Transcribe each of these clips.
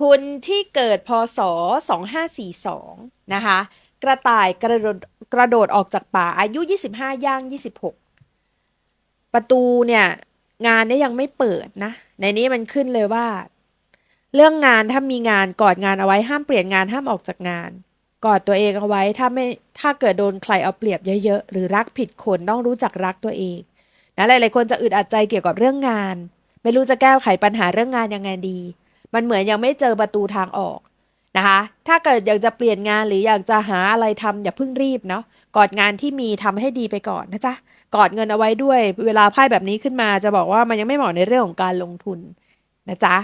คุณที่เกิดพศ 2542 นะคะ กระต่ายกระโดดกระโดดออกจากป่าอายุ 25 ย่าง 26 ประตูเนี่ย งานเนี่ยยังไม่เปิดนะ ในนี้มันขึ้นเลยว่า เรื่องงานถ้ามีงานกอดงานเอาไว้ห้ามเปลี่ยนงานห้ามออกจากงานกอดตัวเองเอาไว้ถ้าไม่ถ้าเกิดโดนใครเอาเปรียบเยอะๆ หรือรักผิดคนต้องรู้จักรักตัวเองนะหลายๆคนจะอึดอัดใจเกี่ยวกับเรื่องงาน ไม่รู้จะแก้ไขปัญหาเรื่องงานยังไงดี มันเหมือนยังไม่เจอประตูทางออกนะคะ ถ้าเกิดอยากจะเปลี่ยนงานหรืออยากจะหาอะไรทำอย่าเพิ่งรีบเนาะกอดงานที่มีทำให้ดีไปก่อนนะจ๊ะกอดเงินเอาไว้ด้วย เวลาไพ่แบบนี้ขึ้นมาจะบอกว่ามันยังไม่เหมาะในเรื่องของการลงทุนนะจ๊ะ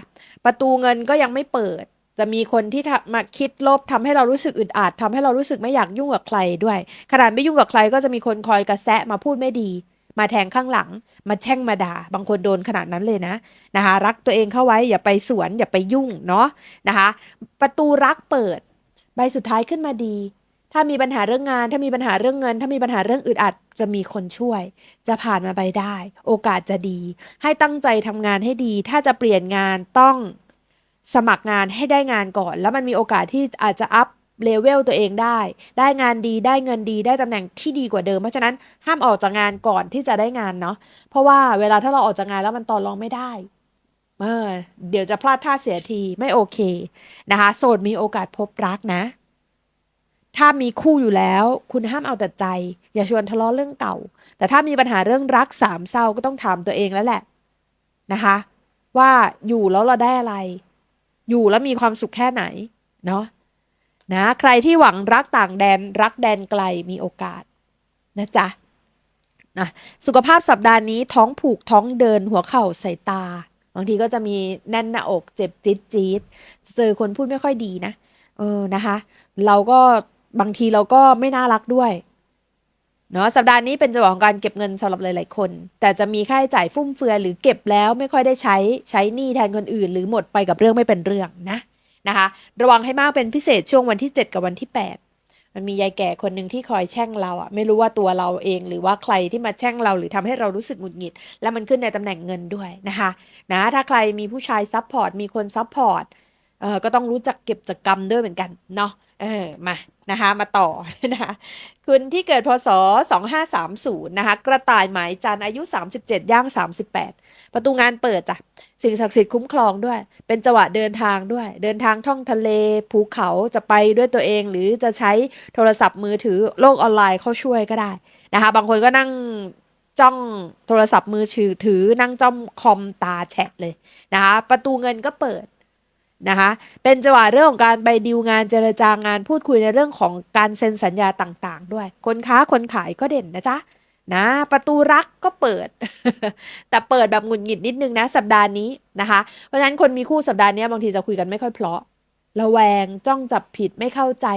ประตูเงินก็ยังไม่เปิด จะมีคนที่มาคิดลบทำให้เรารู้สึกอึดอัดทำให้เรารู้สึกไม่อยากยุ่งกับใครด้วย ขนาดไม่ยุ่งกับใครก็จะมีคนคอยกระแซะมาพูดไม่ดี มาแทงข้างหลัง มาแช่งมาด่า บางคนโดนขนาดนั้นเลยนะนะคะรักตัวเองเข้าไว้อย่าไปสวนอย่าไปยุ่งเนาะนะคะประตูรักเปิด ใบสุดท้ายขึ้นมาดี ถ้ามีปัญหาเรื่องงาน ถ้ามีปัญหาเรื่องเงิน ถ้ามีปัญหาเรื่องอึดอัดจะมีคนช่วย จะผ่านมาไปได้ โอกาสจะดี ให้ตั้งใจทำงานให้ดี ถ้าจะเปลี่ยนงานต้องสมัครงานให้ได้งานก่อน แล้วมันมีโอกาสที่อาจจะอัพ เลเวลตัวเองได้ ได้งานดีได้เงินดีได้ตำแหน่งที่ดีกว่าเดิม เพราะฉะนั้นห้ามออกจากงานก่อนที่จะได้งานเนาะเพราะว่าเวลาถ้าเราออกจากงานแล้วมันต่อรองไม่ได้เออเดี๋ยวจะพลาดท่าเสียทีไม่โอเคนะคะโสดมีโอกาสพบรักนะ ถ้ามีคู่อยู่แล้ว คุณห้ามเอาแต่ใจ อย่าชวนทะเลาะเรื่องเก่า แต่ถ้ามีปัญหาเรื่องรักสามเศร้าก็ต้องถามตัวเองแล้วแหละนะคะ ว่าอยู่แล้วเราได้อะไร อยู่แล้วมีความสุขแค่ไหนเนาะ นะใครที่หวังรักต่างแดนรักแดนไกลมีโอกาสนะจ๊ะนะสุขภาพสัปดาห์นี้ท้องผูกท้องเดินหัวเข่าใส่ตา บางทีก็จะมีแน่นหน้าอกเจ็บจี๊ดจี๊ดเจอคนพูดไม่ค่อยดีนะเออนะคะ เราก็บางทีเราก็ไม่น่ารักด้วยเนาะสัปดาห์นี้เป็นจังหวะของการเก็บเงินสำหรับหลาย ๆ คน แต่จะมีค่าใช้จ่ายฟุ่มเฟือยหรือเก็บแล้วไม่ค่อยได้ใช้ใช้หนี้แทนคนอื่น หรือหมดไปกับเรื่องไม่เป็นเรื่องนะ นะคะ ระวังให้มากเป็นพิเศษช่วงวันที่ 7 กับวันที่ 8 มันมียายแก่คนหนึ่งที่คอยแช่งเราอะไม่รู้ว่าตัวเราเอง หรือว่าใครที่มาแช่งเราหรือทำให้เรารู้สึกหงุดหงิด แล้วมันขึ้นในตำแหน่งเงินด้วยนะคะนะถ้าใครมีผู้ชายซับพอร์ตมีคนซับพอร์ตเออก็ต้องรู้จักเก็บจักกรรมด้วยเหมือนกันเนาะ เออมานะคะมาต่อนะคะคุณที่เกิดพศ 2530 นะคะกระต่ายหมายจันอายุ 37 ย่าง 38 ประตูงานเปิดจ้ะสิ่งศักดิ์สิทธิ์คุ้มครองด้วย เป็นจังหวะเดินทางด้วย เดินทางท่องทะเลภูเขาจะไปด้วยตัวเองหรือจะใช้โทรศัพท์มือถือโลกออนไลน์เข้าช่วยก็ได้นะคะบางคนก็นั่งจ้องโทรศัพท์มือถือถือนั่งจ้องคอมตาแฉะเลยนะคะประตูเงินก็เปิด นะคะ เป็นจังหวะเรื่องของการไปดีลงานเจรจางานพูดคุยในเรื่องของการเซ็นสัญญาต่าง ๆ ด้วย คนค้าคนขายก็เด่นนะจ๊ะนะ ประตูรักก็เปิด แต่เปิดแบบหงุดหงิดนิดนึงนะสัปดาห์นี้นะคะ เพราะฉะนั้นคนมีคู่สัปดาห์นี้บางทีจะคุยกันไม่ค่อยเพลาะระแวงจ้องจับผิดไม่เข้าใจ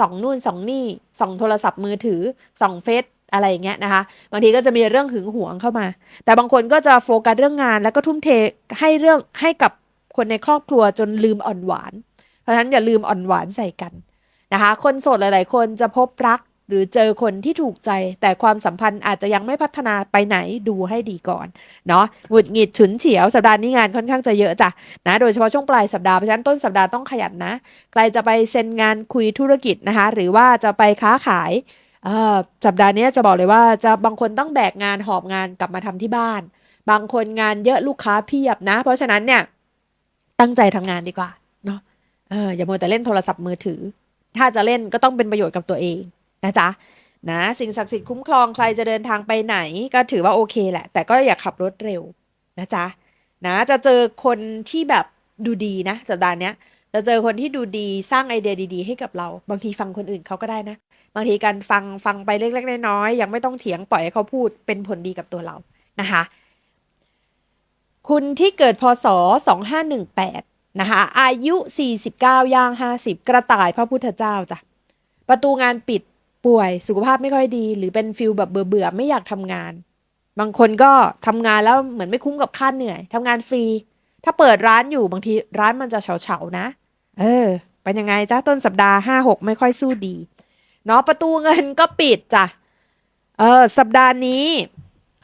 สองนู่นสองนี่สองโทรศัพท์มือถือสองเฟซอะไรอย่างเงี้ยนะคะ บางทีก็จะมีเรื่องหึงหวงเข้ามา แต่บางคนก็จะโฟกัสเรื่องงานแล้วก็ทุ่มเทให้เรื่องให้กับ คนในครอบครัวจนลืมอ่อนหวาน เพราะฉะนั้นอย่าลืมอ่อนหวานใส่กันนะคะ คนโสดหลาย ๆ คนจะพบรักหรือเจอคนที่ถูกใจ แต่ความสัมพันธ์อาจจะยังไม่พัฒนาไปไหนดูให้ดีก่อนเนาะหงุดหงิดฉุนเฉียวสัปดาห์นี้งานค่อนข้างจะเยอะจ้ะนะโดยเฉพาะช่วงปลายสัปดาห์เพราะฉะนั้นต้นสัปดาห์ต้องขยันนะใครจะไปเซ็นงานคุยธุรกิจนะคะ หรือว่าจะไปค้าขายสัปดาห์นี้จะบอกเลยว่าจะบางคนต้องแบกงานหอบงานกลับมาทำที่บ้าน บางคนงานเยอะลูกค้าเพียบนะ เพราะฉะนั้นเนี่ย ตั้งใจทำงานดีกว่าเนาะเอออย่ามัวแต่เล่นโทรศัพท์มือถือ ถ้าจะเล่นก็ต้องเป็นประโยชน์กับตัวเองนะจ๊ะนะสิ่งศักดิ์สิทธิ์คุ้มครองใครจะเดินทางไปไหนก็ถือว่าโอเคแหละ แต่ก็อย่าขับรถเร็วนะจ๊ะนะจะเจอคนที่แบบดูดีนะสัปดาห์นี้จะเจอคนที่ดูดีสร้างไอเดียดีๆ ให้กับเรา บางทีฟังคนอื่นเขาก็ได้นะ บางทีการฟังฟังไปเล็กๆน้อยๆยังไม่ต้องเถียงปล่อยให้เขาพูดเป็นผลดีกับตัวเรานะคะ คุณที่เกิดพศ 2518 นะคะ อายุ 49 ย่าง 50 กระต่ายพระพุทธเจ้าจ้ะ ประตูงานปิดป่วยสุขภาพไม่ค่อยดี หรือเป็นฟิลแบบเบื่อเบื่อไม่อยากทำงาน บางคนก็ทำงานแล้วเหมือนไม่คุ้มกับค่าเหนื่อยทำงานฟรี ถ้าเปิดร้านอยู่บางทีร้านมันจะเฉาๆนะ เออ เป็นยังไงจ้าต้นสัปดาห์ห้าหกไม่ค่อยสู้ดี เนาะประตูเงินก็ปิดจ้ะ เออสัปดาห์นี้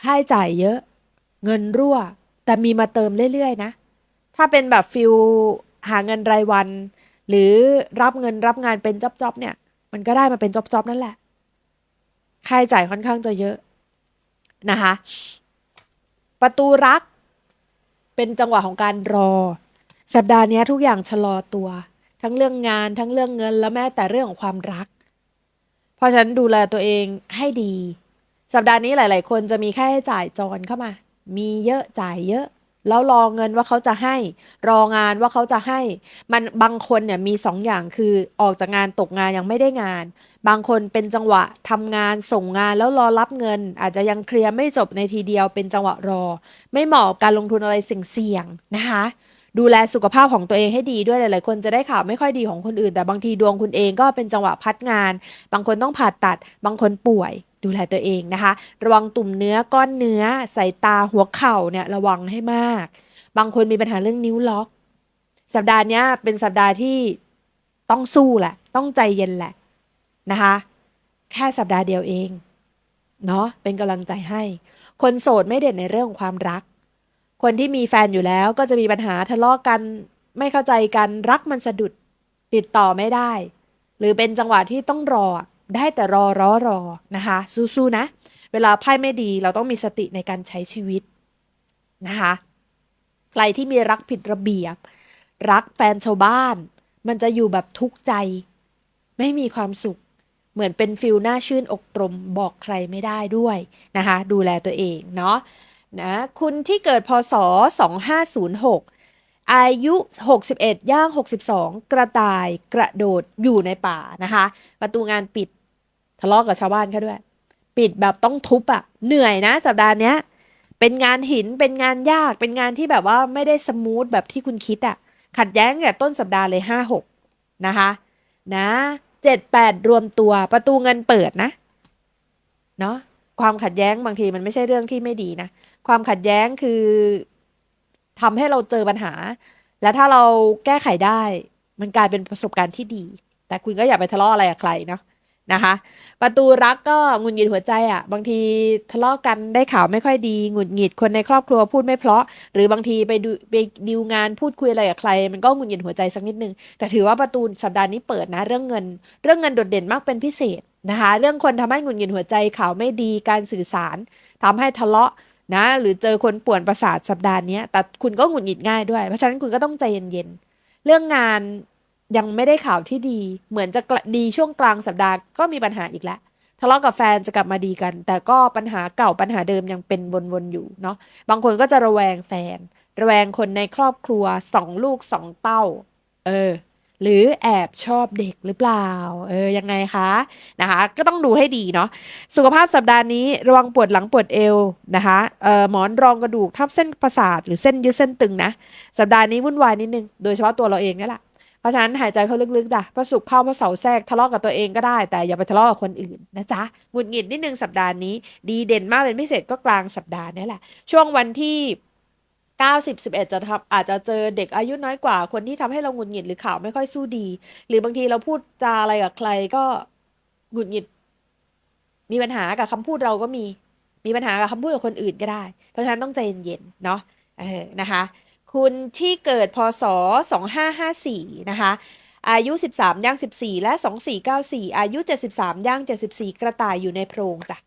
ใช้จ่ายเยอะ เงินรั่ว แต่มีมาเติมเรื่อยๆนะ ถ้าเป็นแบบฟิลหาเงินรายวัน หรือรับเงินรับงานเป็นจ็อบๆเนี่ย มันก็ได้มาเป็นจ็อบๆนั่นแหละ ค่าใช้จ่ายค่อนข้างจะเยอะนะคะ ประตูรัก เป็นจังหวะของการรอ สัปดาห์นี้ทุกอย่างชะลอตัว ทั้งเรื่องงานทั้งเรื่องเงินแล้วแม้แต่เรื่องของความรัก เพราะฉะนั้นดูแลตัวเองให้ดี สัปดาห์นี้หลาย ๆ คนจะมีค่าใช้จ่ายจรเข้ามา มีเยอะจ่ายเยอะ แล้วรอเงินว่าเขาจะให้ รองานว่าเขาจะให้ มันบางคนเนี่ยมีสองอย่างคือออกจากงานตกงานยังไม่ได้งาน บางคนเป็นจังหวะทำงานส่งงานแล้วรอรับเงิน อาจจะยังเคลียร์ไม่จบในทีเดียวเป็นจังหวะรอ ไม่เหมาะกับการลงทุนอะไรเสี่ยงๆนะคะดูแลสุขภาพของตัวเองให้ดีด้วยหลาย ๆ คนจะได้ข่าวไม่ค่อยดีของคนอื่น แต่บางทีดวงคุณเองก็เป็นจังหวะพัดงาน บางคนต้องผ่าตัด บางคนป่วย ดูแลตัวเองนะคะ ระวังตุ่มเนื้อก้อนเนื้อสายตาหัวเข่าเนี่ยระวังให้มาก บางคนมีปัญหาเรื่องนิ้วล็อก สัปดาห์นี้เป็นสัปดาห์ที่ต้องสู้แหละ ต้องใจเย็นแหละนะคะ แค่สัปดาห์เดียวเองเนาะเป็นกำลังใจให้ คนโสดไม่เด่นในเรื่องของความรัก คนที่มีแฟนอยู่แล้วก็จะมีปัญหาทะเลาะกันไม่เข้าใจกันรักมันสะดุดติดต่อไม่ได้ หรือเป็นจังหวะที่ต้องรอ ได้แต่รอรอรอนะคะสู้ๆนะ เวลาไพ่ไม่ดีเราต้องมีสติในการใช้ชีวิตนะคะใครที่มีรักผิดระเบียบ รักแฟนชาวบ้าน มันจะอยู่แบบทุกข์ใจ ไม่มีความสุข เหมือนเป็นฟิลหน้าชื่นอกตรมบอกใครไม่ได้ด้วยนะคะดูแลตัวเองเนาะนะคุณที่เกิดพศ 2506 อายุ 61 ย่าง 62 กระต่ายกระโดดอยู่ในป่านะคะ ประตูงานปิด ทะเลาะกับชาวบ้านเขาด้วย ปิดแบบต้องทุบอะเหนื่อยนะ สัปดาห์เนี้ย เป็นงานหินเป็นงานยาก เป็นงานที่แบบว่าไม่ได้สมูทแบบที่คุณคิดอะขัดแย้งแต่ต้นสัปดาห์เลยห้าหกนะคะนะเจ็ดแปดรวมตัวประตูเงินเปิดนะเนาะความขัดแย้งบางทีมันไม่ใช่เรื่องที่ไม่ดีนะ ความขัดแย้งคือทำให้เราเจอปัญหา และถ้าเราแก้ไขได้ มันกลายเป็นประสบการณ์ที่ดี แต่คุณก็อย่าไปทะเลาะอะไรกับใครเนาะ นะคะ ประตูรักก็หงุดหงิดหัวใจอะ่ะ บางทีทะเลาะกันได้ข่าวไม่ค่อยดีหงุดหงิดคนในครอบครัวพูดไม่เพราะ หรือบางทีไปดูไปดีลงานพูดคุยอะไรกับใคร มันก็หงุดหงิดหัวใจสักนิดนึงแต่ถือว่าประตูสัปดาห์นี้เปิดนะ เรื่องเงิน เรื่องเงินโดดเด่นมากเป็นพิเศษนะคะ เรื่องคนทำให้หงุดหงิดหัวใจข่าวไม่ดีการสื่อสารทำให้ทะเลาะนะ หรือเจอคนป่วนประสาทสัปดาห์นี้แต่คุณก็หงุดหงิดง่ายด้วยเพราะฉะนั้นคุณก็ต้องใจเย็นๆเรื่องงาน ยังไม่ได้ข่าวที่ดี เหมือนจะดีช่วงกลางสัปดาห์ก็มีปัญหาอีกแล้วทะเลาะกับแฟนจะกลับมาดีกัน แต่ก็ปัญหาเก่าปัญหาเดิมยังเป็นวนๆอยู่เนาะบางคนก็จะระแวงแฟน ระแวงคนในครอบครัวสองลูกสองเต้า เออ หรือแอบชอบเด็กหรือเปล่า เออยังไงคะนะคะ ก็ต้องดูให้ดีเนาะสุขภาพสัปดาห์นี้ระวังปวดหลังปวดเอวนะคะเอ่อหมอนรองกระดูกทับเส้นประสาทหรือเส้นยืดเส้นตึงนะสัปดาห์นี้วุ่นวายนิดนึงโดยเฉพาะตัวเราเองนี่แหละ ราะฉะนั้นหายใจเข้าลึกๆจ้ะพระศุกร์เข้าพระเสาแทรกทะเลาะกับตัวเองก็ได้ แต่อย่าไปทะเลาะกับคนอื่นนะจ๊ะหงุดหงิดนิดนึงสัปดาห์นี้ ดีเด่นมากเป็นพิเศษก็กลางสัปดาห์นี่แหละ ช่วงวันที่90 11จะทำอาจจะเจอเด็กอายุน้อยกว่า คนที่ทำให้เราหงุดหงิดหรือข่าวไม่ค่อยสู้ดี หรือบางทีเราพูดจาอะไรกับใครก็หงุดหงิด มีปัญหากับคำพูดเราก็มี มีปัญหากับคำพูดกับคนอื่นก็ได้ เพราะฉะนั้นต้องใจเย็นๆเนาะเออนะคะ คุณที่เกิดพศ 2554 นะคะ อายุ 13 ย่าง 14 และ 2494 อายุ 73 ย่าง 74 กระต่ายอยู่ในโพรงจ้ะ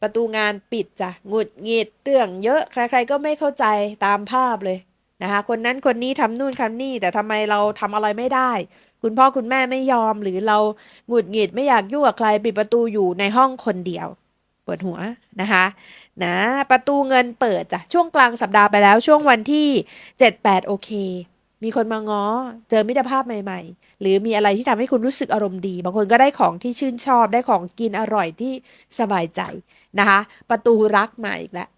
ประตูงานปิดจ้ะหงุดหงิดเรื่องเยอะ ใครๆก็ไม่เข้าใจตามภาพเลยนะคะ คนนั้นคนนี้ทำนู่นทำนี่ แต่ทำไมเราทำอะไรไม่ได้ คุณพ่อคุณแม่ไม่ยอมหรือเราหงุดหงิดไม่อยากยุ่งกับใครปิดประตูอยู่ในห้องคนเดียว ปวดหัวนะคะนะประตูเงินเปิดจ้ะช่วงกลางสัปดาห์ไปแล้วช่วงวันที่ 7-8 โอเค มีคนมาง้อ เจอมิตรภาพใหม่ ๆ หรือมีอะไรที่ทำให้คุณรู้สึกอารมณ์ดี บางคนก็ได้ของที่ชื่นชอบได้ของกินอร่อยที่สบายใจ นะคะ ประตูรักมาอีกแล้ว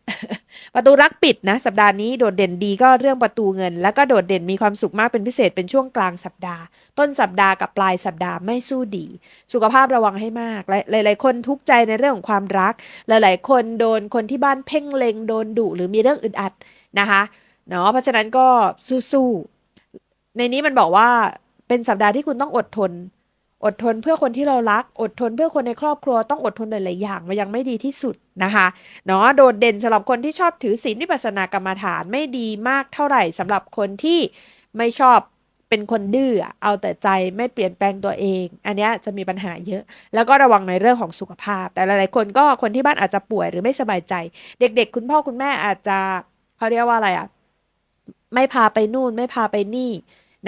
ประตูรักปิดนะ สัปดาห์นี้โดดเด่นดีก็เรื่องประตูเงิน แล้วก็โดดเด่นมีความสุขมากเป็นพิเศษเป็นช่วงกลางสัปดาห์ ต้นสัปดาห์กับปลายสัปดาห์ไม่สู้ดี สุขภาพระวังให้มาก หลาย ๆ คนทุกข์ใจในเรื่องของความรัก หลาย ๆ คนโดนคนที่บ้านเพ่งเลงโดนดุหรือมีเรื่องอึดอัดนะคะเนาะเพราะฉะนั้นก็สู้ๆในนี้มันบอกว่าเป็นสัปดาห์ที่คุณต้องอดทน อดทนเพื่อคนที่เรารัก อดทนเพื่อคนในครอบครัวต้องอดทนหลายๆอย่างมันยังไม่ดีที่สุดนะคะเนาะโดดเด่นสำหรับคนที่ชอบถือศีลวิปัสสนากรรมฐานไม่ดีมากเท่าไหร่สำหรับคนที่ไม่ชอบเป็นคนดื้อเอาแต่ใจไม่เปลี่ยนแปลงตัวเอง อันนี้จะมีปัญหาเยอะ แล้วก็ระวังในเรื่องของสุขภาพ แต่หลายๆคนก็คนที่บ้านอาจจะป่วยหรือไม่สบายใจ เด็ก ๆ คุณพ่อคุณแม่อาจจะเขาเรียกว่าอะไรอะไม่พาไปนู่นไม่พาไปนี่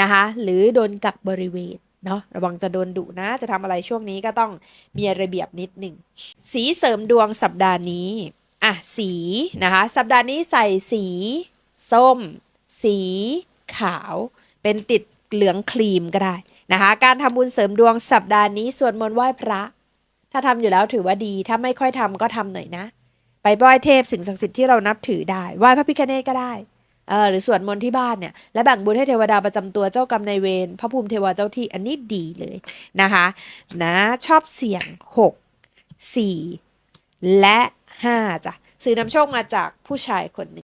นะคะหรือโดนกักบริเวณ เนาะระวังจะโดนดุนะ จะทำอะไรช่วงนี้ก็ต้องมีระเบียบนิดหนึ่ง สีเสริมดวงสัปดาห์นี้ อะ สีนะคะ สัปดาห์นี้ใส่สี ส้ม สีขาว เป็นติดเหลืองครีมก็ได้นะคะ การทำบุญเสริมดวงสัปดาห์นี้สวดมนต์ไหว้พระ ถ้าทำอยู่แล้วถือว่าดี ถ้าไม่ค่อยทำก็ทำหน่อยนะ ไปไหว้เทพสิ่งศักดิ์สิทธิ์ที่เรานับถือได้ ไหว้พระพิฆเนศก็ได้ เออหรือสวดมนต์ที่บ้านเนี่ยและแบ่งบุญให้เทวดาประจำตัวเจ้ากรรมนายเวรพระภูมิเทวาเจ้าที่อันนี้ดีเลยนะคะนะชอบเสียง 6 4 และ5จ้ะซื้อนำโชคมาจากผู้ชายคนหนึ่ง